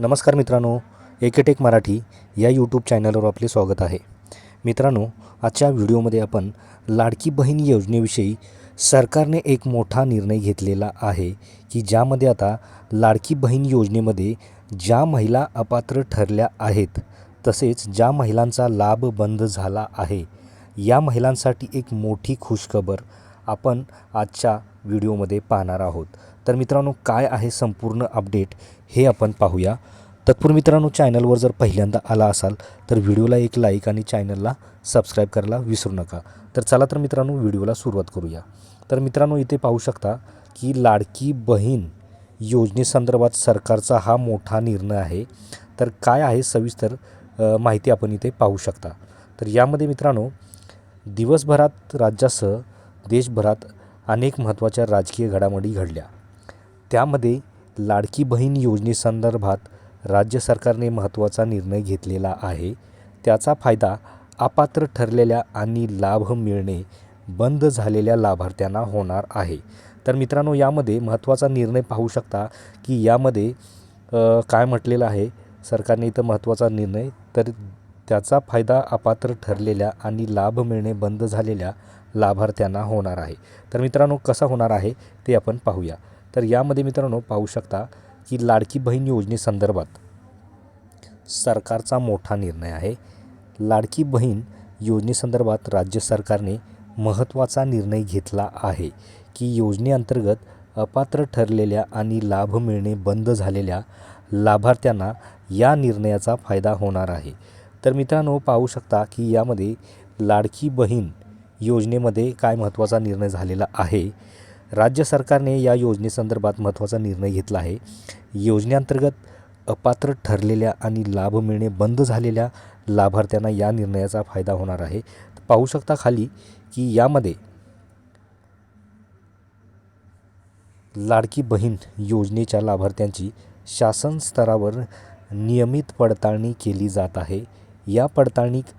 नमस्कार मित्रांनो एकेटेक मराठी या यूट्यूब चॅनलवर आपले स्वागत आहे. मित्रांनो आजच्या व्हिडिओमध्ये आपण लाडकी बहीण योजनेविषयी सरकारने एक मोठा निर्णय घेतलेला आहे की ज्यामध्ये आता लाडकी बहीण योजनेमध्ये ज्या महिला अपात्र ठरल्या आहेत तसेच ज्या महिलांचा लाभ बंद झाला आहे या महिलांसाठी एक मोठी खुशखबर आपण आजच्या व्हिडिओमध्ये पाहणार आहोत. तर मित्रांनो काय आहे संपूर्ण अपडेट हे आपण पाहूया. तत्पूर्वी मित्रांनो चॅनलवर जर पहिल्यांदा आला असाल तर व्हिडिओला एक लाईक आणि चॅनलला सबस्क्राईब करायला विसरू नका. तर चला तर मित्रांनो व्हिडिओला सुरुवात करूया. तर मित्रांनो इथे पाहू शकता की लाडकी बहीण योजनेसंदर्भात सरकारचा हा मोठा निर्णय आहे. तर काय आहे सविस्तर माहिती आपण इथे पाहू शकता. तर यामध्ये मित्रांनो दिवसभरात राज्यासह देशभरात अनेक महत्त्वाच्या राजकीय घडामोडी घडल्या. त्यामध्ये लाडकी बहीण योजनेसंदर्भात राज्य सरकारने महत्त्वाचा निर्णय घेतलेला आहे. त्याचा फायदा अपात्र ठरलेल्या आणि लाभ मिळणे बंद झालेल्या लाभार्थ्यांना होणार आहे. तर मित्रांनो यामध्ये महत्त्वाचा निर्णय पाहू शकता की यामध्ये काय म्हटलेलं आहे? सरकारने इथं महत्त्वाचा निर्णय तर त्याचा फायदा अपात्र ठरलेल्या आणि लाभ मिळणे बंद झालेल्या लाभार्थ्यांना होणार आहे. तर मित्रांनो कसा होणार आहे ते आपण पाहूया. तर यामध्ये मित्रांनो पाहू शकता की लाडकी बहीण योजनेसंदर्भात सरकारचा मोठा निर्णय आहे. लाडकी बहीण योजनेसंदर्भात राज्य सरकारने महत्त्वाचा निर्णय घेतला आहे की योजनेअंतर्गत अपात्र ठरलेल्या आणि लाभ मिळणे बंद झालेल्या लाभार्थ्यांना या निर्णयाचा फायदा होणार आहे. तर मित्रांनो पाहू शकता की यामध्ये लाडकी बहीण योजनेमध्ये काय महत्त्वाचा निर्णय झालेला आहे? राज्य सरकारने या योजनेसंदर्भात महत्त्वाचा निर्णय घेतला आहे. योजनेअंतर्गत अपात्र ठरलेल्या आणि लाभ मिळणे बंद झालेल्या लाभार्थ्यांना या निर्णयाचा फायदा होणार आहे. पाहू शकता खाली की यामध्ये लाडकी बहीण योजनेच्या लाभार्थ्यांची शासन स्तरावर नियमित पडताळणी केली जात आहे. या पडताळणीत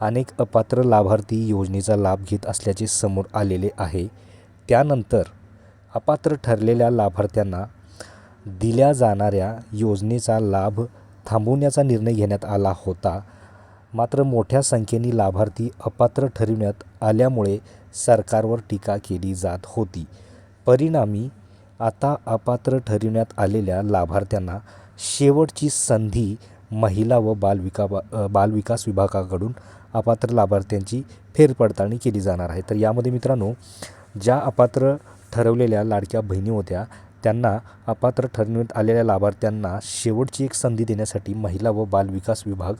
अनेक अपात्र लाभार्थी योजनेचा लाभ घेत असल्याचे समोर आलेले आहे. त्यानंतर अपात्र ठरलेल्या लाभार्थ्यांना दिल्या जाणाऱ्या योजनेचा लाभ थांबवण्याचा निर्णय घेण्यात आला होता. मात्र मोठ्या संख्येने लाभार्थी अपात्र ठरविण्यात आल्यामुळे सरकारवर टीका केली जात होती. परिणामी आता अपात्र ठरविण्यात आलेल्या लाभार्थ्यांना शेवटची संधी महिला व बालविका बालविकास विभागाकडून अपात्र लाभार्थ्यांची फेरपडताळणी केली जाणार आहे. तर यामध्ये मित्रांनो ज्या अपात्र ठरवलेल्या लाडक्या बहिणी होत्या त्यांना अपात्र ठरवण्यात आलेल्या लाभार्थ्यांना शेवटची एक संधी देण्यासाठी महिला व बालविकास विभाग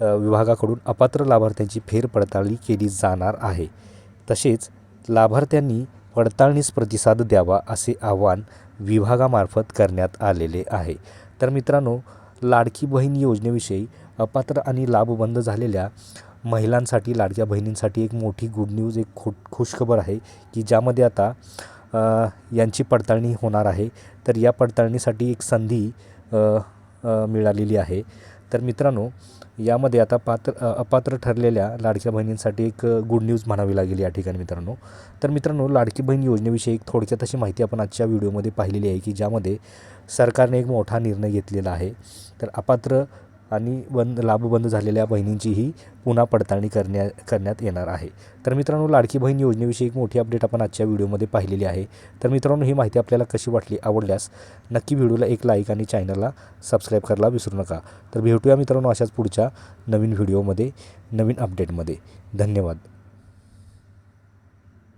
विभागाकडून अपात्र लाभार्थ्यांची फेरपडताळणी केली जाणार आहे. तसेच लाभार्थ्यांनी पडताळणीस प्रतिसाद द्यावा असे आवाहन विभागामार्फत करण्यात आलेले आहे. तर मित्रांनो लाडकी बहीण योजनेविषयी अपात्र आणि लाभबंद झालेल्या महिलांसाठी लाडक्या बहिणींसाठी एक मोठी गुड न्यूज एक खु खुशखबर आहे की ज्यामध्ये आता यांची पडताळणी होणार आहे. तर या पडताळणीसाठी एक संधी मिळालेली आहे. तर मित्रांनो यामध्ये आता पात्र अपात्र ठरलेल्या लाडक्या बहिणींसाठी एक गुड न्यूज म्हणावी लागेल या ठिकाणी मित्रांनो. तर मित्रांनो लाडकी बहीण योजनेविषयी एक थोडक्यात अशी माहिती आपण आजच्या व्हिडिओमध्ये पाहिलेली आहे की ज्यामध्ये सरकारने एक मोठा निर्णय घेतलेला आहे. तर अपात्र आणि बंद लाभबंद झालेल्या बहिणींचीही पुन्हा पडताळणी करण्या करण्यात येणार आहे. तर मित्रांनो लाडकी बहीण योजनेविषयी एक मोठी अपडेट आपण आजच्या व्हिडिओमध्ये पाहिलेली आहे. तर मित्रांनो ही माहिती आपल्याला कशी वाटली आवडल्यास नक्की व्हिडिओला एक लाईक आणि चॅनलला सबस्क्राईब करायला विसरू नका. तर भेटूया मित्रांनो अशाच पुढच्या नवीन व्हिडिओमध्ये नवीन अपडेटमध्ये धन्यवाद.